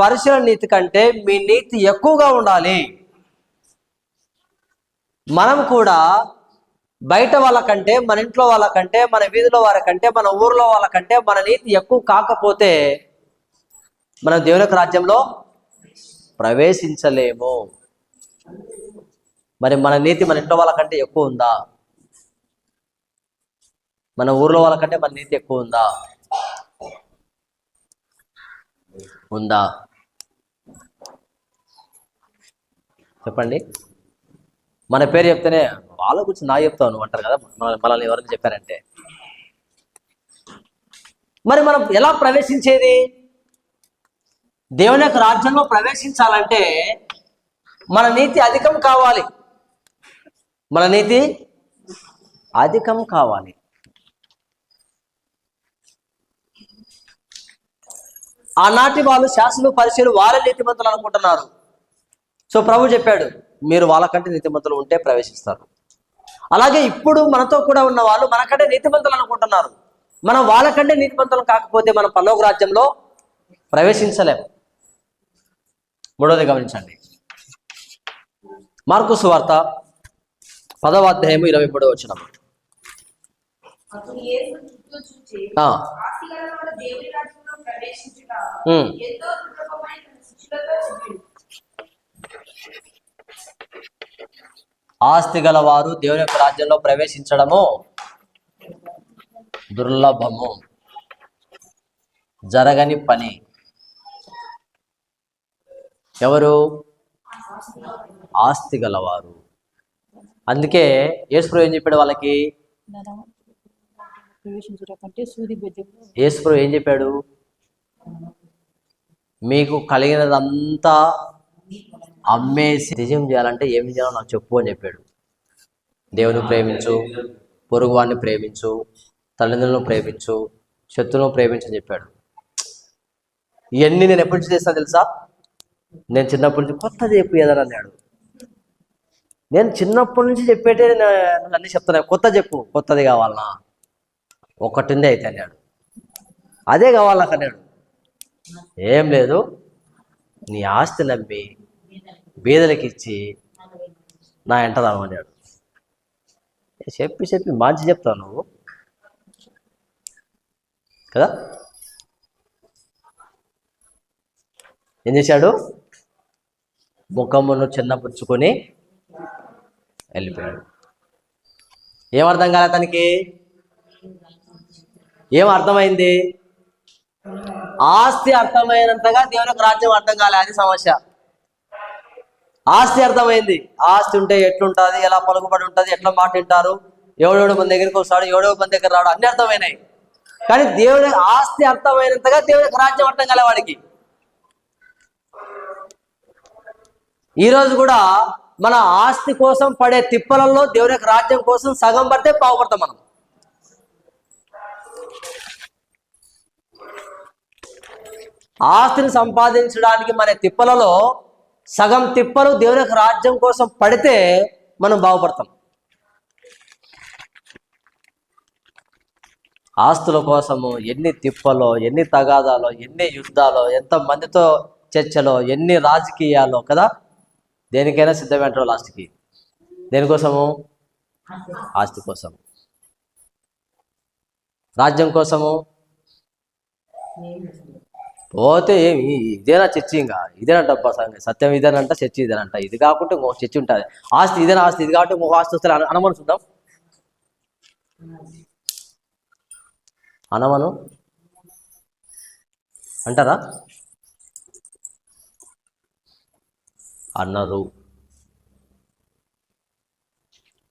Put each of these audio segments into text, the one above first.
పరిశీల నీతి కంటే మీ నీతి ఎక్కువగా ఉండాలి. మనం కూడా బయట వాళ్ళకంటే మన ఇంట్లో వాళ్ళకంటే మన వీధిలో వాళ్ళకంటే మన ఊర్లో వాళ్ళకంటే మన నీతి ఎక్కువ కాకపోతే మనం దేవునికి రాజ్యంలో ప్రవేశించలేము. మరి మన నీతి మన ఇంట్లో వాళ్ళకంటే ఎక్కువ ఉందా? మన ఊర్లో వాళ్ళకంటే మన నీతి ఎక్కువ ఉందా? ఉందా. చెప్పండి. మన పేరు చెప్తేనే వాళ్ళ గురించి నా చెప్తావు అంటారు కదా మన- మనల్ని ఎవరైనా చెప్పారంటే. మరి మనం ఎలా ప్రవేశించేది? దేవుని యొక్క రాజ్యంలో ప్రవేశించాలంటే మన నీతి అధికం కావాలి. మన నీతి అధికం కావాలి. ఆనాటి వాళ్ళు శాసన పరిచయం వారే నీతిమంతులు అనుకుంటున్నారు. సో ప్రభు చెప్పాడు మీరు వాళ్ళకంటే నీతిమంతులు ఉంటే ప్రవేశిస్తారు. అలాగే ఇప్పుడు మనతో కూడా ఉన్న వాళ్ళు మనకంటే నీతిమంతులు అనుకుంటున్నారు. మనం వాళ్ళకంటే నీతిమంతులు కాకపోతే మనం పల్లోక రాజ్యంలో ప్రవేశించలేము. మూడోది గమనించండి. మార్కు సువార్త పదవ అధ్యాయము ఇరవై మూడో వచ్చిన అప్పుడు యేసు చుట్టూ చూచి ఆస్తిగలవాడు దేవుని రాజ్యంలో ప్రవేశించుట ఎంతో దుర్లభమని తన శిష్యులతో చెప్పాడు ఆస్తి గలవారు దేవుని యొక్క రాజ్యంలో ప్రవేశించడము దుర్లభము. జరగని పని. ఎవరు? ఆస్తి గలవారు. అందుకే యేసుప్రభు ఏం చెప్పాడు వాళ్ళకి? యేసుప్రభు ఏం చెప్పాడు? మీకు కలిగినదంతా అమ్మేసి నిజం చేయాలంటే ఏం చేయాలో నాకు చెప్పు అని చెప్పాడు. దేవుని ప్రేమించు పొరుగు వాడిని ప్రేమించు తల్లిదండ్రులను ప్రేమించు శత్రువులను ప్రేమించని చెప్పాడు. ఇవన్నీ నేను ఎప్పటి నుంచి చేస్తాను తెలుసా? నేను చిన్నప్పటి నుంచి కొత్తది చెప్పు ఏదని అన్నాడు. నేను చిన్నప్పటి నుంచి చెప్పేటే నేను అన్ని చెప్తున్నా. కొత్త చెప్పు కొత్తది కావాలనా? ఒకటిందే అయితే అన్నాడు. అదే కావాలి నాకు అన్నాడు. ఏం లేదు. నీ ఆస్తి నమ్మి బీదలకి ఇచ్చి నా ఎంట అన్నాడు చెప్పి చెప్పి మంచి చెప్తావు నువ్వు. కదా? ఏం చేశాడు? ముఖమును చిన్నపుచ్చుకొని వెళ్ళిపోయాడు. ఏం అర్థం కాలే తనకి? ఏం అర్థమైంది? ఆస్తి అర్థమైనంతగా దేవుని యొక్క రాజ్యం అర్థం కాలే అది సమస్య. ఆస్తి అర్థమైంది. ఆస్తి ఉంటే ఎట్లుంటుంది ఎలా పలుకుబడి ఉంటుంది ఎట్లా మాట వింటారు? ఎవడెవడు మన దగ్గరికి వస్తాడు ఎవడో మన దగ్గర రాడు అన్ని అర్థమైనాయి. కానీ దేవుని ఆస్తి అర్థమైనంతగా దేవుని యొక్క రాజ్యం అర్థం కాలే వాడికి. ఈ రోజు కూడా మన ఆస్తి కోసం పడే తిప్పలలో దేవుని యొక్క రాజ్యం కోసం సగం పడితే బాగుపడతాం మనం. ఆస్తిని సంపాదించడానికి మన తిప్పలలో సగం తిప్పలు దేవుని యొక్క రాజ్యం కోసం పడితే మనం బాగుపడతాం. ఆస్తుల కోసము ఎన్ని తిప్పలో ఎన్ని తగాదాలో ఎన్ని యుద్ధాలో ఎంత మందితో చర్చలో ఎన్ని రాజకీయాలో కదా? దేనికైనా సిద్ధమంటారు లాస్ట్కి. దేనికోసము? ఆస్తి కోసం రాజ్యం కోసము? పోతే ఏమి? ఇదేనా చర్చి ఇంకా? ఇదేనంట డబ్బా సత్యం ఇదేనంట చర్చి ఇదేనంట. ఇది కాకుండా ఇంకో చర్చి ఉంటుంది. ఆస్తి ఇదేనా ఆస్తి? ఇది కాబట్టి ఇంకొక ఆస్తి వస్తే అనమను చూద్దాం. అనమను? అంటారా? అన్నారు.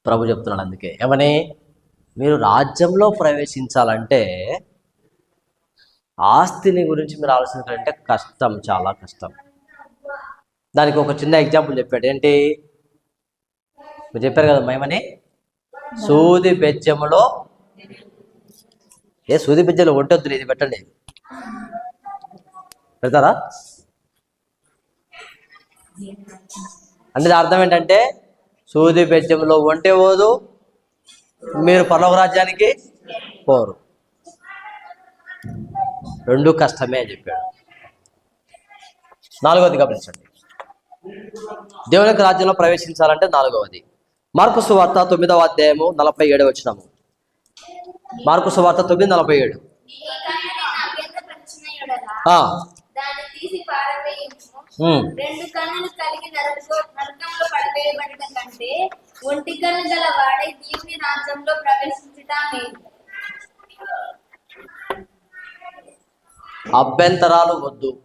ప్రభు చెప్తున్నాడు అందుకే. ఏమని? మీరు రాజ్యంలో ప్రవేశించాలంటే ఆస్తిని గురించి మీరు ఆలోచించాలంటే కష్టం చాలా కష్టం. దానికి ఒక చిన్న ఎగ్జాంపుల్ చెప్పాడు. ఏంటి? మీరు చెప్పారు కదా మేమని సూది బెజ్జములో ఏ సూది బెజ్జలు ఒట్టొద్దు ఇది పెట్టండి. పెడతారా? అంటే అర్థం ఏంటంటే సూది బెజ్జంలో ఒంటే పోదు మీరు పర్లోక రాజ్యానికి పోరు. రెండు కష్టమే అని చెప్పాడు. నాలుగవది గమనించండి దేవుని రాజ్యంలో ప్రవేశించాలంటే నాలుగవది. మార్కు సువార్త తొమ్మిదవ అధ్యాయము నలభై ఏడు వచ్చినాము మార్కు సువార్త తొమ్మిది నలభై ఏడు. రెండు కన్నులు కలిగి నరకంలో కంటే ఒంటి కన్ను గల వాడే దేవుని రాజ్యంలో ప్రవేశించుట అభ్యంతరాలు వద్దు.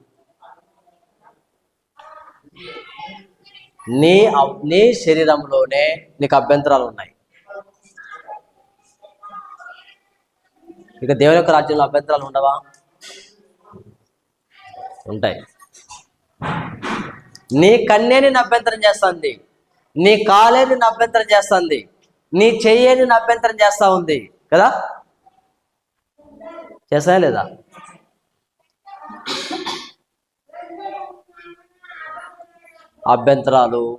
నీ నీ శరీరంలోనే నీకు అభ్యంతరాలు ఉన్నాయి. ఇక దేవుని యొక్క రాజ్యంలో అభ్యంతరాలు ఉండవా? ఉంటాయి. నీ కన్నే నేను అభ్యంతరం చేస్తుంది. నీ కాలే నేను అభ్యంతరం చేస్తుంది. నీ చెయ్యే నేను అభ్యంతరం చేస్తా ఉంది. కదా? చేస్తాయా లేదా? అభ్యంతరాలు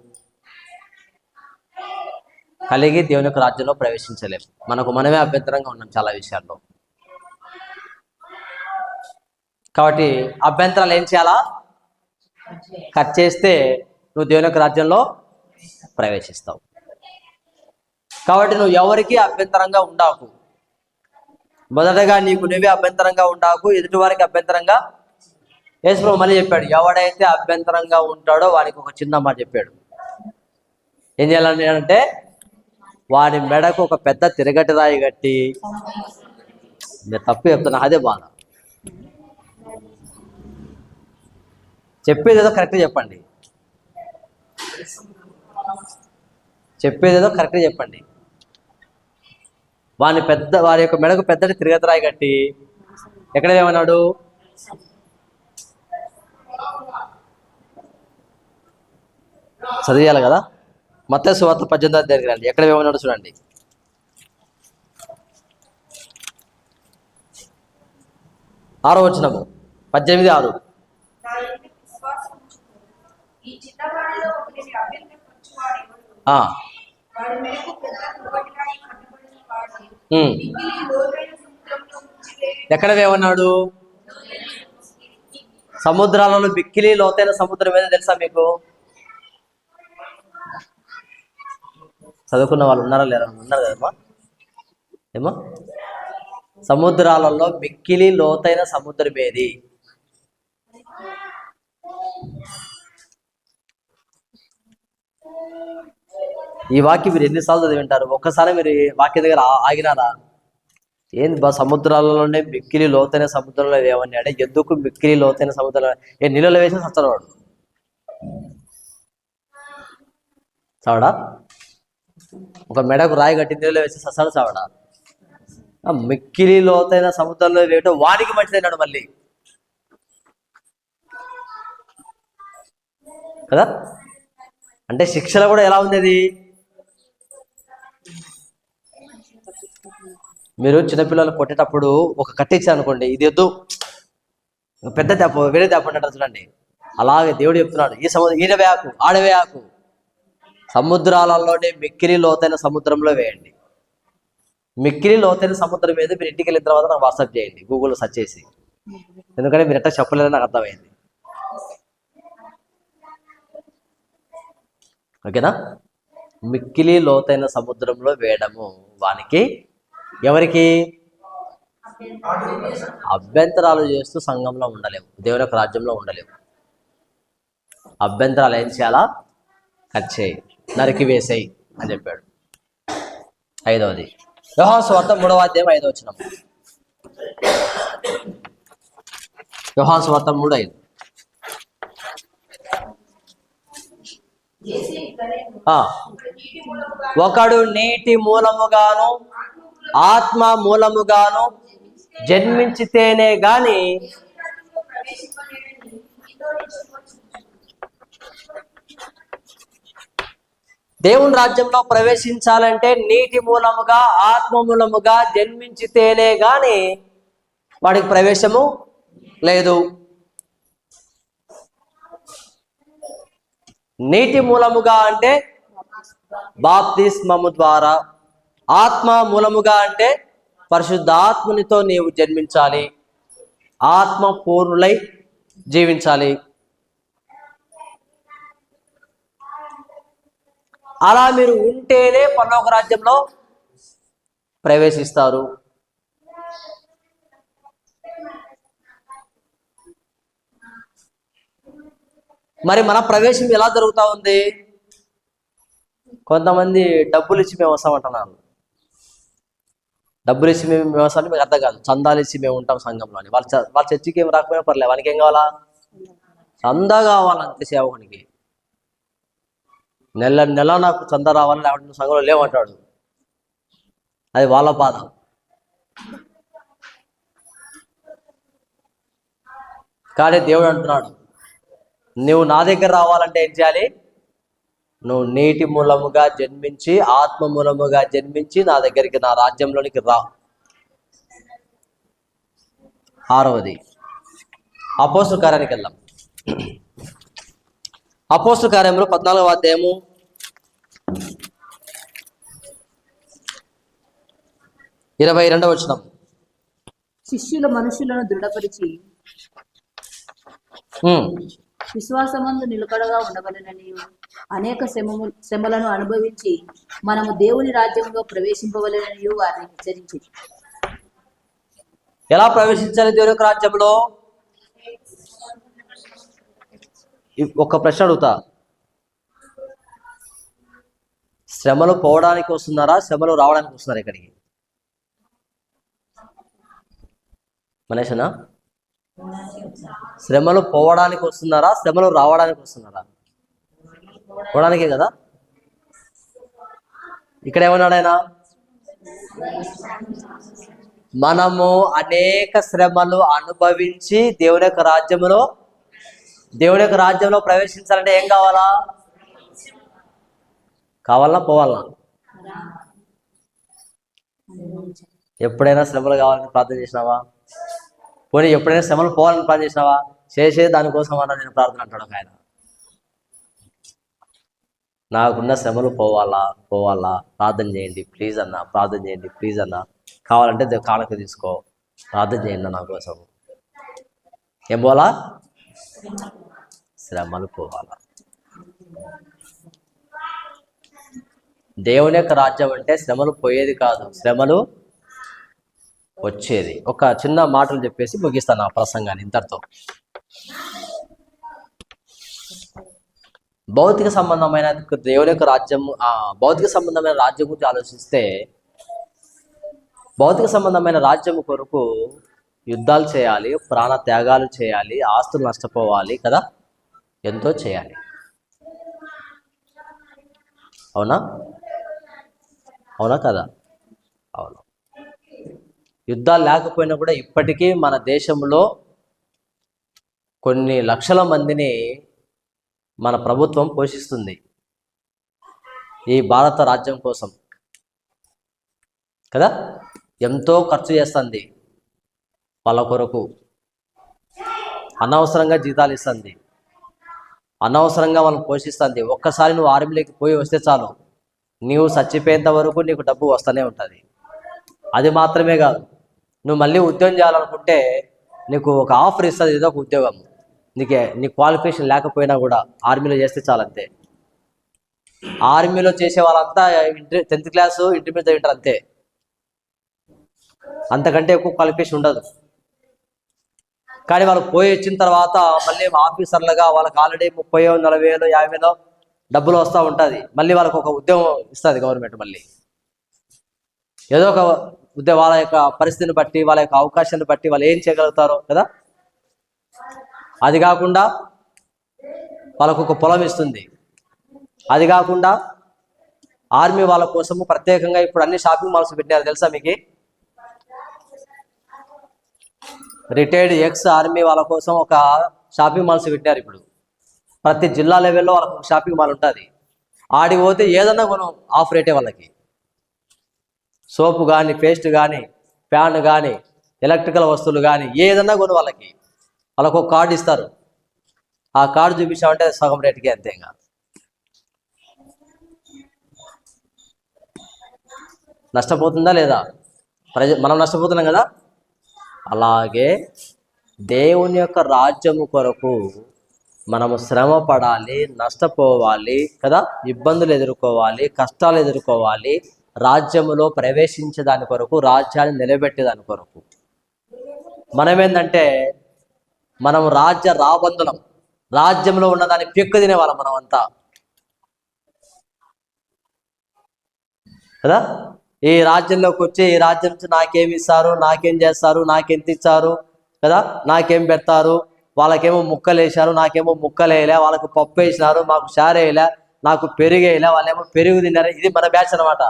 కలిగి దేవుని యొక్క రాజ్యంలో ప్రవేశించలేము. మనకు మనమే అభ్యంతరంగా ఉన్నాం చాలా విషయాల్లో. కాబట్టి అభ్యంతరాలు ఏం చేయాలా? కట్ చేస్తే నువ్వు దేవుని యొక్క రాజ్యంలో ప్రవేశిస్తావు. కాబట్టి నువ్వు ఎవరికి అభ్యంతరంగా ఉండాకు. మొదటగా నీకు నువ్వే అభ్యంతరంగా ఉండాకు ఎదుటి వారికి అభ్యంతరంగా యేసుప్రభు మళ్ళీ చెప్పాడు ఎవడైతే అభ్యంతరంగా ఉంటాడో వానికి ఒక చిన్న మాట చెప్పాడు. ఏం చేయాలని అంటే వాడి మెడకు ఒక పెద్ద తిరగటి రాయి కట్టి నేను తప్పు చెప్తున్నా అదే బాధ. చెప్పేది ఏదో కరెక్ట్ చెప్పండి. చెప్పేది ఏదో కరెక్ట్ చెప్పండి. వాని పెద్ద వారి యొక్క మెడకు పెద్దటి తిరగతి రాయి కట్టి ఎక్కడ ఏమన్నాడు చదివేయాలి కదా? మత్స్య సువార్త పద్దెనిమిది అధ్యాయం రండి. ఎక్కడ వేమన్నాడు చూడండి. ఆరో వచనము. పద్దెనిమిది ఆరు. ఎక్కడ వేమన్నాడు సముద్రాలలో బిక్కిలి లోతైన సముద్రం మీద తెలుసా మీకు? చదువుకున్న వాళ్ళు ఉన్నారా లేరా? ఉన్నారు కదమ్మా ఏమో సముద్రాలలో మిక్కిలి లోతైన సముద్రం ఏది? ఈ వాక్యం మీరు ఎన్నిసార్లు చదివింటారు? ఒక్కసారి మీరు ఈ వాక్య దగ్గర ఆగినారా? ఏంది బా సముద్రాలలోనే మిక్కిలి లోతైన సముద్రంలో ఏమన్నాడే ఎందుకు మిక్కిలి లోతైన సముద్రంలో? ఏ నీళ్ళలో వేసిన సత్తడు వాడు. చావడా ఒక మెడకు రాయి కట్టి నీళ్ళు వేసి సస్తాడు చావడా? మిక్కిలి లోతైన సముద్రంలో వేయటం వానికి మంచిదైనాడు మళ్ళీ. కదా? అంటే శిక్షణ కూడా ఎలా ఉంది అది? మీరు చిన్నపిల్లలు కొట్టేటప్పుడు ఒక కట్టించారు అనుకోండి ఇది వద్దు. పెద్ద దెబ్బ వేరే దెబ్బ అంటారు చూడండి. అలాగే దేవుడు చెప్తున్నాడు ఈ సముద్రం ఈడ ఆకు. ఆడ సముద్రాలలోనే మిక్కిలి లోతైన సముద్రంలో వేయండి. మిక్కిలి లోతైన సముద్రం మీద మీరు ఇంటికి వెళ్ళిన తర్వాత నాకు వాట్సాప్ చేయండి గూగుల్లో సెర్చ్ చేసి. ఎందుకంటే మీరు ఎట్లా చెప్పలేదని నాకు అర్థమైంది. ఓకేనా? మిక్కిలి లోతైన సముద్రంలో వేయడము వానికి ఎవరికి? అభ్యంతరాలు చేస్తూ సంఘంలో ఉండలేము. దేవుని యొక్క రాజ్యంలో ఉండలేము. అభ్యంతరాలు ఏం చేయాలా? కట్ చేయి. నరికి వేసేయి అని చెప్పాడు. ఐదవది. యోహాసు మూడవ అధ్యాయం ఐదో వచ్చిన యోహాసు మూడు ఐదు ఆ, ఒకడు నీటి మూలముగాను ఆత్మ మూలముగాను జన్మించితేనే గాని దేవుని రాజ్యంలో ప్రవేశించాలంటే నీటి మూలముగా ఆత్మ మూలముగా జన్మించితేనే గాని వాడికి ప్రవేశము లేదు. నీటి మూలముగా అంటే బాప్తిస్మము ద్వారా ఆత్మ మూలముగా అంటే పరిశుద్ధాత్మునితో నీవు జన్మించాలి. ఆత్మ పూర్ణులై జీవించాలి. అలా మీరు ఉంటేనే పరలోక రాజ్యంలో ప్రవేశిస్తారు. మరి మన ప్రవేశం ఎలా జరుగుతూ ఉంది? కొంతమంది డబ్బులు ఇచ్చి మేము వస్తామంటున్నారు డబ్బులు ఇచ్చి మేము మేము వస్తామంటే మీకు అర్థం కాదు. చందాలు ఇచ్చి మేము ఉంటాం సంఘంలోని. వాళ్ళ చ- వాళ్ళ చర్చికి ఏం రాకపోయినా పర్లేదు. వానికి ఏం కావాలా? చందా కావాలంతే సేవకునికి. నెల నెల నాకు చందా రావాలి లేకపోతే నువ్వు సంఘంలో లేవంటాడు. అది వాళ్ళ బాధ. కానీ దేవుడు అంటున్నాడు నువ్వు నా దగ్గర రావాలంటే ఏం చేయాలి? నువ్వు నీటి మూలముగా జన్మించి ఆత్మ మూలముగా జన్మించి నా దగ్గరికి నా రాజ్యంలోనికి రా. ఆరవది అపోసు కార్యానికి వెళ్దాం. అపోస్తల కార్యంలో పద్నాలుగవ అధ్యాయము. ఇరవై రెండవ వచ్చినాం శిష్యుల మనుషులను దృఢపరిచి విశ్వాసమందు నిలకడగా ఉండవలనని అనేక శ్రమము శ్రమలను అనుభవించి మనము దేవుని రాజ్యంలో ప్రవేశింపవలనని వారిని హెచ్చరించి. ఎలా ప్రవేశించాలి దేవుని రాజ్యంలో? ఒక ప్రశ్న అడుగుతా. శ్రమలు పోవడానికి వస్తున్నారా? శ్రమలు రావడానికి వస్తున్నారా ఇక్కడికి? మనేషనా శ్రమలు పోవడానికి వస్తున్నారా? శ్రమలు రావడానికి వస్తున్నారా? పోవడానికే కదా? ఇక్కడ ఏమన్నాడు ఆయన మనము అనేక శ్రమలు అనుభవించి దేవుని యొక్క రాజ్యములో దేవుడి యొక్క రాజ్యంలో ప్రవేశించాలంటే ఏం కావాలా? కావాలా పోవాలా ఎప్పుడైనా శ్రమలు కావాలని ప్రార్థన చేసినావా? పోనీ ఎప్పుడైనా శ్రమలు పోవాలని ప్రార్థన చేసినావా? చేసే దానికోసం అన్న నేను ప్రార్థన అంటాడు ఒక ఆయన. నాకున్న శ్రమలు పోవాలా? పోవాలా? ప్రార్థన చేయండి ప్లీజ్ అన్న ప్రార్థన చేయండి ప్లీజ్ అన్న. కావాలంటే కానుక తీసుకో. ప్రార్థన చేయండి నా కోసం. ఏం పోవాలా? శ్రమలు దేవుని యొక్క రాజ్యం అంటే శ్రమలు పోయేది కాదు. శ్రమలు వచ్చేది. ఒక చిన్న మాటలు చెప్పేసి ముగిస్తాను ఆ ప్రసంగాన్ని ఇంతటితో. భౌతిక సంబంధమైన దేవుని యొక్క రాజ్యం ఆ భౌతిక సంబంధమైన రాజ్యం గురించి ఆలోచిస్తే భౌతిక సంబంధమైన రాజ్యం కొరకు యుద్ధాలు చేయాలి ప్రాణ త్యాగాలు చేయాలి ఆస్తులు నష్టపోవాలి కదా? ఎంతో చేయాలి. అవునా? అవునా కదా? అవును. యుద్ధాలు లేకపోయినా కూడా ఇప్పటికీ మన దేశంలో కొన్ని లక్షల మందిని మన ప్రభుత్వం పోషిస్తుంది. ఈ భారత రాజ్యం కోసం. కదా? ఎంతో ఖర్చు చేస్తుంది వాళ్ళ కొరకు. అనవసరంగా జీతాలు ఇస్తుంది. అనవసరంగా మనం పోషిస్తుంది. ఒక్కసారి నువ్వు ఆర్మీలోకి పోయి వస్తే చాలు. నీవు చచ్చిపోయేంత వరకు నీకు డబ్బు వస్తూనే ఉంటుంది. అది మాత్రమే కాదు. నువ్వు మళ్ళీ ఉద్యోగం చేయాలనుకుంటే నీకు ఒక ఆఫర్ ఇస్తుంది ఏదో ఒక ఉద్యోగం. నీకే నీ క్వాలిఫికేషన్ లేకపోయినా కూడా ఆర్మీలో చేస్తే చాలు అంతే ఆర్మీలో చేసే వాళ్ళంతా inter tenth class intermediate inter అంతే. అంతకంటే ఎక్కువ క్వాలిఫికేషన్ ఉండదు. కానీ వాళ్ళు పోయి వచ్చిన తర్వాత మళ్ళీ ఆఫీసర్లుగా వాళ్ళకి ఆల్రెడీ ముప్పై నలభై వేలు యాభై వేలు డబ్బులు వస్తూ ఉంటుంది. మళ్ళీ వాళ్ళకి ఒక ఉద్యోగం ఇస్తుంది గవర్నమెంట్ మళ్ళీ. ఏదో ఒక ఉద్యోగం వాళ్ళ యొక్క పరిస్థితిని బట్టి వాళ్ళ యొక్క అవకాశాన్ని బట్టి వాళ్ళు ఏం చేయగలుగుతారో కదా? అది కాకుండా వాళ్ళకు ఒక పొలం ఇస్తుంది. అది కాకుండా ఆర్మీ వాళ్ళ కోసము ప్రత్యేకంగా ఇప్పుడు అన్ని షాపింగ్ మాల్స్ పెట్టారు తెలుసా మీకు? రిటైర్డ్ ఎక్స్ ఆర్మీ వాళ్ళ కోసం ఒక షాపింగ్ మాల్స్ పెట్టారు ఇప్పుడు. ప్రతి జిల్లా లెవెల్లో వాళ్ళకి ఒక షాపింగ్ మాల్ ఉంటుంది. ఆడికి పోతే ఏదన్నా కొను ఆఫ్ రేటే వాళ్ళకి. సోపు కానీ పేస్ట్ కానీ ఫ్యాన్ కానీ ఎలక్ట్రికల్ వస్తువులు కానీ ఏదన్నా కొను వాళ్ళకి. వాళ్ళకు ఒక కార్డు ఇస్తారు. ఆ కార్డు చూపించామంటే సగం రేటుకి అంతే ఇంకా. నష్టపోతుందా లేదా? ప్రజ మనం నష్టపోతున్నాం కదా? అలాగే దేవుని యొక్క రాజ్యము కొరకు మనము శ్రమ పడాలి నష్టపోవాలి కదా? ఇబ్బందులు ఎదుర్కోవాలి కష్టాలు ఎదుర్కోవాలి రాజ్యములో ప్రవేశించే దాని కొరకు రాజ్యాన్ని నిలబెట్టేదాని కొరకు. మనం ఏంటంటే మనం రాజ్య రాబందులం రాజ్యంలో ఉన్న దాన్ని పెక్కు తినేవాళ్ళం మనం అంతా కదా? ఈ రాజ్యంలోకి వచ్చి ఈ రాజ్యం నుంచి నాకేం ఇస్తారు నాకేం చేస్తారు నాకెంత ఇచ్చారు కదా? నాకేం పెడతారు? వాళ్ళకేమో ముక్కలు వేసారు నాకేమో ముక్కలు వేయలే వాళ్ళకి పప్పు వేసినారు మాకు షారేయలే నాకు పెరుగు వేయలే వాళ్ళేమో పెరుగు తిన్నారు. ఇది మన బ్యాచ్ అనమాట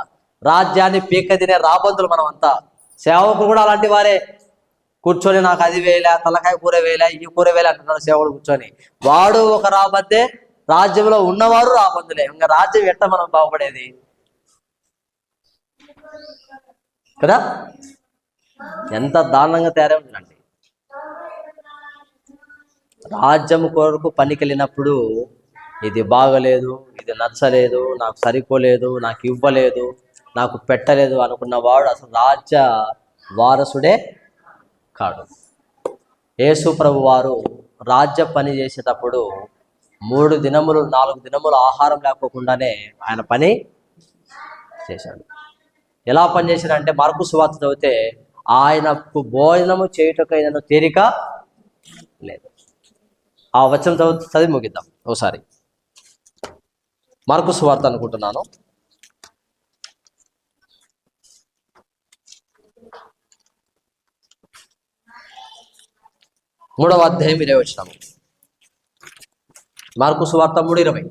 రాజ్యాన్ని పీక తినే రాబందులు మనం అంతా సేవకులు కూడా అలాంటి వారే. కూర్చొని నాకు అది వేయలే తలకాయ కూర వేయలే ఈ కూర వేయలే అంటున్నాడు సేవకుడు కూర్చొని. వాడు ఒక రాబద్దే రాజ్యంలో ఉన్నవారు రాబందులే. ఇంకా రాజ్యం ఎట్ట మనం బాగుపడేది? కదా? ఎంత దారుణంగా తయారై ఉందండి రాజ్యం కొరకు పనికి వెళ్ళినప్పుడు ఇది బాగలేదు ఇది నచ్చలేదు నాకు సరిపోలేదు నాకు ఇవ్వలేదు నాకు పెట్టలేదు అనుకున్న వాడు అసలు రాజ్య వారసుడే కాడు. యేసు ప్రభు వారు రాజ్య పని చేసేటప్పుడు మూడు దినములు నాలుగు దినములు ఆహారం లేకోకుండానే ఆయన పని చేశాడు. ఎలా పనిచేశారంటే మార్పు సువార్త చదివితే ఆయనకు భోజనము చేయుటకైన తేరిక లేదు. ఆ వచనం చదివి చదివి ముగిద్దాం ఒకసారి మార్కు సువార్త అనుకుంటున్నాను. మూడవ అధ్యాయం ఇరవై వచ్చినాము మార్కు సువార్త మూడు ఇరవై.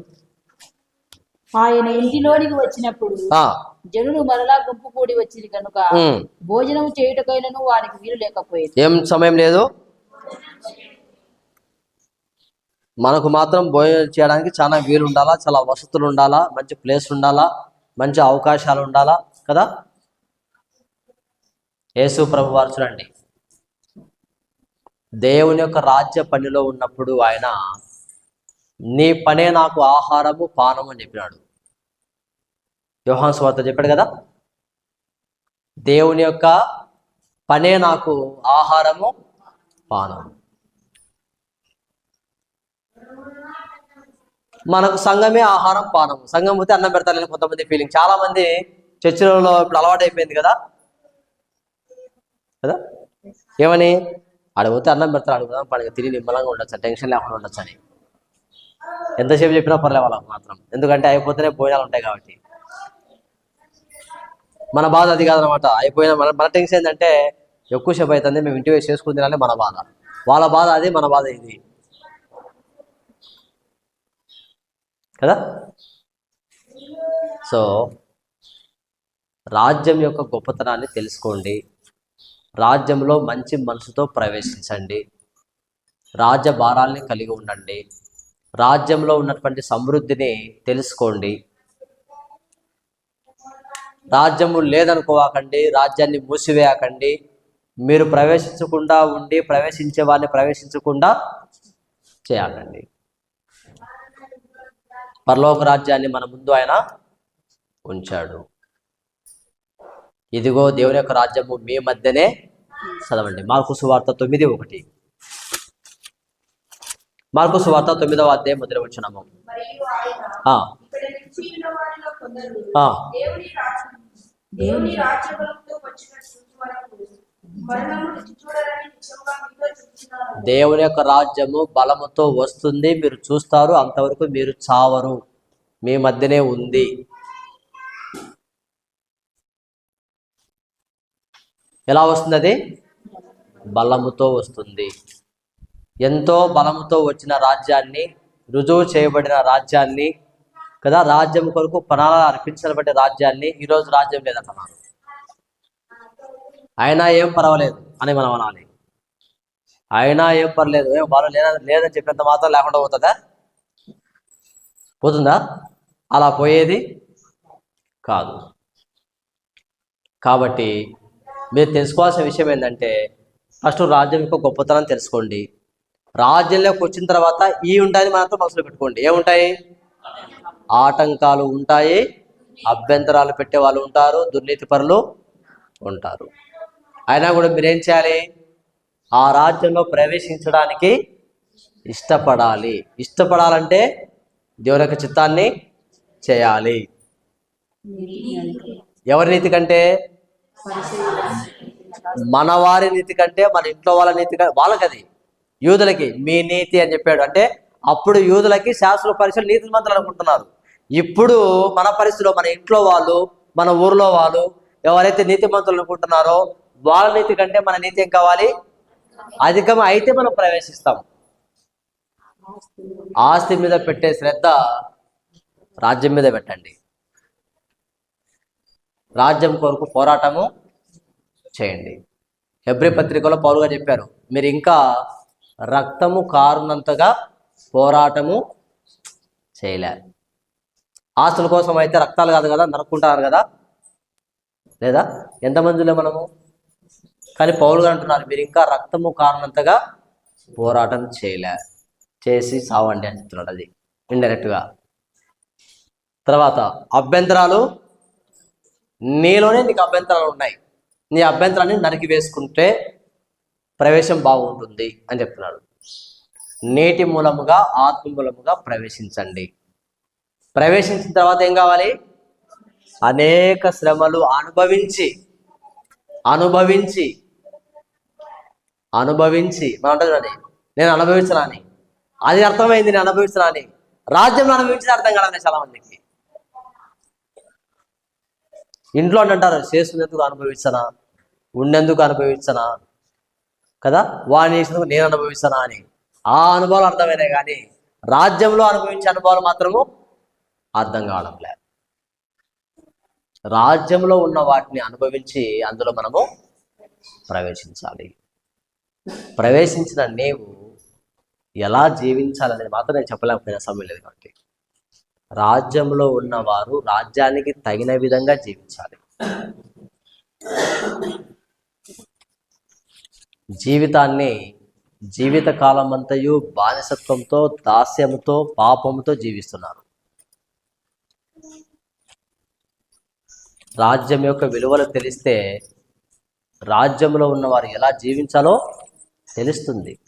ఆయన ఇంటిలోనికి వచ్చినప్పుడు జనులు మరలా గుంపు కూడి వచ్చింది కనుక. భోజనం చేయుటకైనను వారికి వీలు లేకపోయింది. ఏం సమయం లేదు? మనకు మాత్రం భోజనం చేయడానికి చాలా వీలు ఉండాలా చాలా వసతులు ఉండాలా మంచి ప్లేస్ ఉండాలా మంచి అవకాశాలు ఉండాలా కదా? యేసు ప్రభు వారు చూడండి. దేవుని యొక్క రాజ్య పనిలో ఉన్నప్పుడు ఆయన నీ పనే నాకు ఆహారము పానము అని చెప్పినాడు. యోహాన్ స్వార్త చెప్పాడు కదా? దేవుని యొక్క పనే నాకు ఆహారము పానం మనకు సంఘమే ఆహారం పానం సంఘం పోతే అన్నం పెడతారని కొంతమంది ఫీలింగ్ చాలా మంది చర్చిలలో ఇప్పుడు అలవాటు అయిపోయింది కదా? కదా? ఏమని? అడిగితే అన్నం పెడతారు అడుగుదాం పండుగ తిని నిమ్మలంగా ఉండొచ్చు టెన్షన్ లేకుండా ఉండొచ్చు అని. ఎంతసేపు చెప్పినా పర్లేదు వాళ్ళకి మాత్రం. ఎందుకంటే అయిపోతేనే భోజనాలు ఉంటాయి కాబట్టి. మన బాధ అది కాదనమాట అయిపోయిన మన మన టెన్షన్ ఏంటంటే ఎక్కువసేపు అవుతుంది మేము ఇంటివే చేసుకుని తినాలి మన బాధ. వాళ్ళ బాధ అది మన బాధ ఇది. కదా? సో రాజ్యం యొక్క గొప్పతనాన్ని తెలుసుకోండి. రాజ్యంలో మంచి మనసుతో ప్రవేశించండి. రాజ్య భారాల్ని కలిగి ఉండండి. రాజ్యంలో ఉన్నటువంటి సమృద్ధిని తెలుసుకోండి. రాజ్యము లేదనుకోవాకండి రాజ్యాన్ని మూసివేయకండి. మీరు ప్రవేశించకుండా ఉండి ప్రవేశించే వారిని ప్రవేశించకుండా చేయాలండి. పరలోక రాజ్యాన్ని మన ముందు ఆయన ఉంచాడు. ఇదిగో దేవుని యొక్క రాజ్యము మీ మధ్యనే చదవండి. మార్కు సువార్త తొమ్మిది ఒకటి. మార్కు సువార్త తొమ్మిదవ అధ్యాయం మొదటి వచ్చినాము దేవుని రాజ్యం దేవుని రాజ్యములతో వచ్చిన వరకు దేవుని యొక్క రాజ్యము బలముతో వస్తుంది. మీరు చూస్తారు. అంతవరకు మీరు చావరు. మీ మధ్యనే ఉంది. ఎలా వస్తుంది అది? బలముతో వస్తుంది. ఎంతో బలముతో వచ్చిన రాజ్యాన్ని రుజువు చేయబడిన రాజ్యాన్ని కదా? రాజ్యం కొరకు ప్రణాళిక అర్పించబడే రాజ్యాన్ని ఈరోజు రాజ్యం లేదంటున్నారు అయినా ఏం పర్వాలేదు అని మనం అనాలి. అయినా ఏం పర్లేదు ఏం బాగా లేదా లేదని చెప్పినంత మాత్రం లేకుండా పోతుందా? పోతుందా? అలా పోయేది కాదు. కాబట్టి మీరు తెలుసుకోవాల్సిన విషయం ఏంటంటే ఫస్ట్ రాజ్యం యొక్క గొప్పతనం తెలుసుకోండి. రాజ్యంలోకి వచ్చిన తర్వాత ఈ ఉంటాయని మాత్రం మనసులో పెట్టుకోండి. ఏముంటాయి? ఆటంకాలు ఉంటాయి అభ్యంతరాలు పెట్టే వాళ్ళు ఉంటారు దుర్నీతి పరులు ఉంటారు. అయినా కూడా మీరేం చేయాలి? ఆ రాజ్యంలో ప్రవేశించడానికి ఇష్టపడాలి. ఇష్టపడాలంటే దేవుని యొక్క చిత్తాన్ని చేయాలి. ఎవరి నీతి కంటే? మన వారి నీతి కంటే మన ఇంట్లో వాళ్ళ నీతి కంటే వాళ్ళకది. యూదులకి మీ నీతి అని చెప్పాడు. అంటే అప్పుడు యూదులకి శాస్త్ర పరీక్షలు నీతి మంత్రులు అనుకుంటున్నారు. ఇప్పుడు మన పరిస్థితిలో మన ఇంట్లో వాళ్ళు మన ఊర్లో వాళ్ళు ఎవరైతే నీతి మంత్రులు అనుకుంటున్నారో వాళ్ళ నీతి కంటే మన నీతి ఏం కావాలి? అధికం అయితే మనం ప్రవేశిస్తాం. ఆస్తి మీద పెట్టే శ్రద్ధ రాజ్యం మీద పెట్టండి. రాజ్యం కొరకు పోరాటము చేయండి. హెబ్రి పత్రికలో పౌరుగా చెప్పారు మీరు ఇంకా రక్తము కారునంతగా పోరాటము చేయలేరు ఆస్తుల కోసం అయితే రక్తాలు కాదు కదా నరుక్కుంటారు కదా? లేదా? ఎంతమందిలో మనము? కానీ పౌరులు అంటున్నారు మీరు ఇంకా రక్తము కారణంతగా పోరాటం చేయలే. చేసి సావండి అని చెప్తున్నాడు అది ఇండైరెక్ట్గా తర్వాత అభ్యంతరాలు. నీలోనే నీకు అభ్యంతరాలు ఉన్నాయి. నీ అభ్యంతరాన్ని నరికి వేసుకుంటే ప్రవేశం బాగుంటుంది అని చెప్తున్నాడు. నేటి మూలముగా ఆత్మ మూలముగా ప్రవేశించండి. ప్రవేశించిన తర్వాత ఏం కావాలి? అనేక శ్రమలు అనుభవించి అనుభవించి అనుభవించి. మనం అంటాం నేను అనుభవించరాని. అది అర్థమైంది నేను అనుభవించరాని. రాజ్యంలో అనుభవించిన అర్థం కాదండి చాలా మందికి. ఇంట్లో అంటారు చేసుకునేందుకు అనుభవించనా? ఉండేందుకు అనుభవించనా? కదా? వాడిని చేసినందుకు నేను అనుభవిస్తానా అని. ఆ అనుభవాలు అర్థమైనాయి కానీ రాజ్యంలో అనుభవించే అనుభవాలు మాత్రము అర్థం కావడం లేదు. రాజ్యంలో ఉన్న వాటిని అనుభవించి అందులో మనము ప్రవేశించాలి. ప్రవేశించిన నీవు ఎలా జీవించాలనేది మాత్రం నేను చెప్పలేకపోయిన సమయం లేదు కాబట్టి. రాజ్యంలో ఉన్నవారు రాజ్యానికి తగిన విధంగా జీవించాలి. జీవితాన్ని జీవిత కాలమంతయు బానిసత్వంతో దాస్యంతో పాపంతో జీవిస్తున్నారు. రాజ్యం యొక్క విలువలు తెలిస్తే రాజ్యంలో ఉన్నవారు ఎలా జీవించాలో తెలుస్తుంది.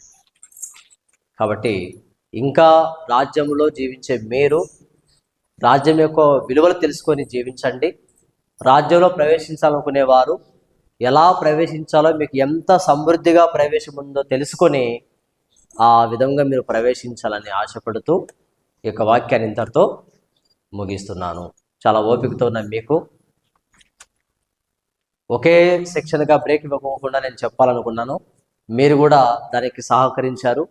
కాబట్టి ఇంకా రాజ్యంలో జీవించే మీరు రాజ్యం యొక్క విలువలు తెలుసుకొని జీవించండి. రాజ్యంలో ప్రవేశించాలనుకునేవారు ఎలా ప్రవేశించాలో మీకు ఎంత సమృద్ధిగా ప్రవేశం ఉందో తెలుసుకొని ఆ విధంగా మీరు ప్రవేశించాలని ఆశపడుతూ ఈ యొక్క వాక్యాన్ని ఇంతటితో ముగిస్తున్నాను. చాలా ఓపికతో ఉన్న మీకు ఒకే సెక్షన్గా బ్రేక్ ఇవ్వకుండా నేను చెప్పాలనుకున్నాను. మీరు కూడా దానికి సహకరించారు.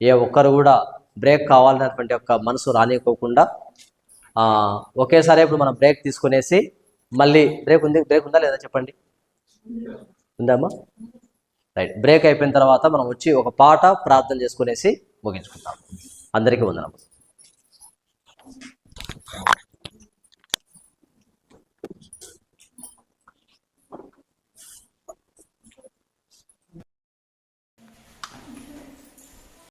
ఏ ఒక్కరు కూడా బ్రేక్ కావాలన్నటువంటి ఒక మనసు రానివ్వకుండా ఒకేసారి ఇప్పుడు మనం బ్రేక్ తీసుకునేసి మళ్ళీ బ్రేక్ ఉంది బ్రేక్ ఉందా లేదా చెప్పండి? ఉందమ్మా? రైట్. బ్రేక్ అయిపోయిన తర్వాత మనం వచ్చి ఒక పాట ప్రార్థన చేసుకునేసి ముగించుకుంటాం అందరికీ వందనము